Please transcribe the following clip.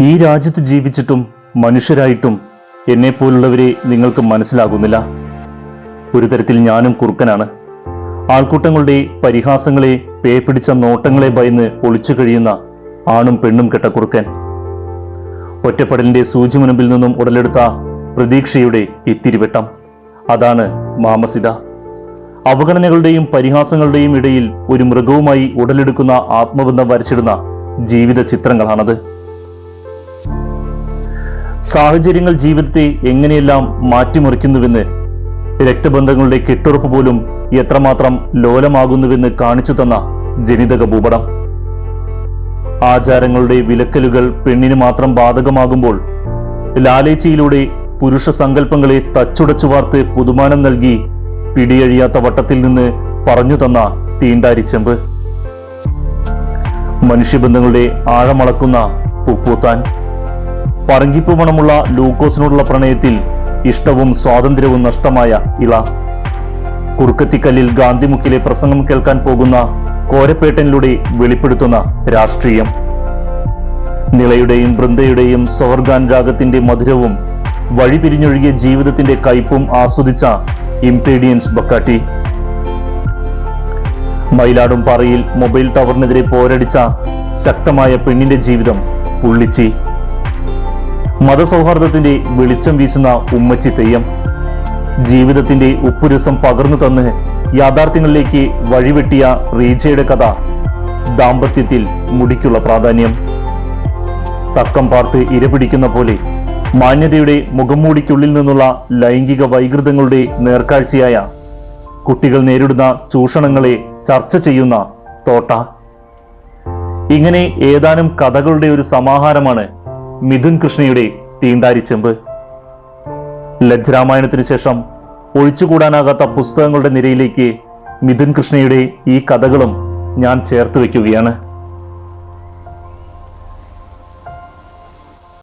ഈ രാജ്യത്ത് ജീവിച്ചിട്ടും മനുഷ്യരായിട്ടും എന്നെപ്പോലുള്ളവരെ നിങ്ങൾക്ക് മനസ്സിലാകുന്നില്ല. ഒരു തരത്തിൽ ഞാനും കുറുക്കനാണ്. ആൾക്കൂട്ടങ്ങളുടെ പരിഹാസങ്ങളെ പേപിടിച്ച നോട്ടങ്ങളെ ഭയന്ന് ഒളിച്ചു കഴിയുന്ന ആണും പെണ്ണും കെട്ട കുറുക്കൻ. ഒറ്റപ്പെടലിന്റെ സൂചി മുനമ്പിൽ നിന്നും ഉടലെടുത്ത പ്രതീക്ഷയുടെ ഇത്തിരിവെട്ടം. അതാണ് മാമസിത. അവഗണനകളുടെയും പരിഹാസങ്ങളുടെയും ഇടയിൽ ഒരു മൃഗവുമായി ഉടലെടുക്കുന്ന ആത്മബന്ധം വരച്ചിടുന്ന ജീവിത ചിത്രങ്ങളാണത് സാഹചര്യങ്ങൾ ജീവിതത്തെ എങ്ങനെയെല്ലാം മാറ്റിമറിക്കുന്നുവെന്ന് രക്തബന്ധങ്ങളുടെ കെട്ടുറപ്പ് പോലും എത്രമാത്രം ലോലമാകുന്നുവെന്ന് കാണിച്ചു തന്ന ജനിതക ഭൂപടം. ആചാരങ്ങളുടെ വിലക്കലുകൾ പെണ്ണിന് മാത്രം ബാധകമാകുമ്പോൾ ലാലേച്ചിയിലൂടെ പുരുഷ സങ്കല്പങ്ങളെ തച്ചുടച്ചു വാർത്ത് പുതുമാനം നൽകി പിടിയഴിയാത്ത വട്ടത്തിൽ നിന്ന് പറഞ്ഞു തന്ന തീണ്ടാരിച്ചെമ്പ് മനുഷ്യബന്ധങ്ങളുടെ ആഴമളക്കുന്ന പുപ്പൂത്താൻ. പറങ്കിപ്പ് മണമുള്ള ലൂക്കോസിനോടുള്ള പ്രണയത്തിൽ ഇഷ്ടവും സ്വാതന്ത്ര്യവും നഷ്ടമായ ഇള. കുറുക്കത്തിക്കല്ലിൽ ഗാന്ധിമുക്കിലെ പ്രസംഗം കേൾക്കാൻ പോകുന്ന കോരപ്പേട്ടനിലൂടെ വെളിപ്പെടുത്തുന്ന രാഷ്ട്രീയം. നിളയുടെയും ബൃന്ദയുടെയും സ്വർഗാനുരാഗത്തിന്റെ മധുരവും വഴി പിരിഞ്ഞൊഴുകിയ ജീവിതത്തിന്റെ കയ്പും ആസ്വദിച്ച ഇംപ്രീഡിയൻസ് ബക്കാട്ടി. മയിലാടും പാറയിൽ മൊബൈൽ ടവറിനെതിരെ പോരടിച്ച ശക്തമായ പെണ്ണിന്റെ ജീവിതം പുള്ളിച്ചി മതസൗഹാർദ്ദത്തിന്റെ വെളിച്ചം വീശുന്ന ഉമ്മച്ചി തെയ്യം. ജീവിതത്തിന്റെ ഉപ്പുരസം പകർന്നു തന്ന് യാഥാർത്ഥ്യങ്ങളിലേക്ക് വഴിവെട്ടിയ റീജയുടെ കഥ ദാമ്പത്യത്തിൽ മുടിക്കുള്ള പ്രാധാന്യം. തക്കം പാർത്ത് ഇരപിടിക്കുന്ന പോലെ മാന്യതയുടെ മുഖംമൂടിക്കുള്ളിൽ നിന്നുള്ള ലൈംഗിക വൈകൃതങ്ങളുടെ നേർക്കാഴ്ചയായ കുട്ടികൾ നേരിടുന്ന ചൂഷണങ്ങളെ ചർച്ച ചെയ്യുന്ന തോട്ട. ഇങ്ങനെ ഏതാനും കഥകളുടെ ഒരു സമാഹാരമാണ് മിഥുൻ കൃഷ്ണയുടെ തീണ്ടാരിച്ചെമ്പ് ലജ്ജരാമായണത്തിനു ശേഷം ഒഴിച്ചുകൂടാനാകാത്ത പുസ്തകങ്ങളുടെ നിരയിലേക്ക് മിഥുൻ കൃഷ്ണയുടെ ഈ കഥകളും ഞാൻ ചേർത്ത് വയ്ക്കുകയാണ്.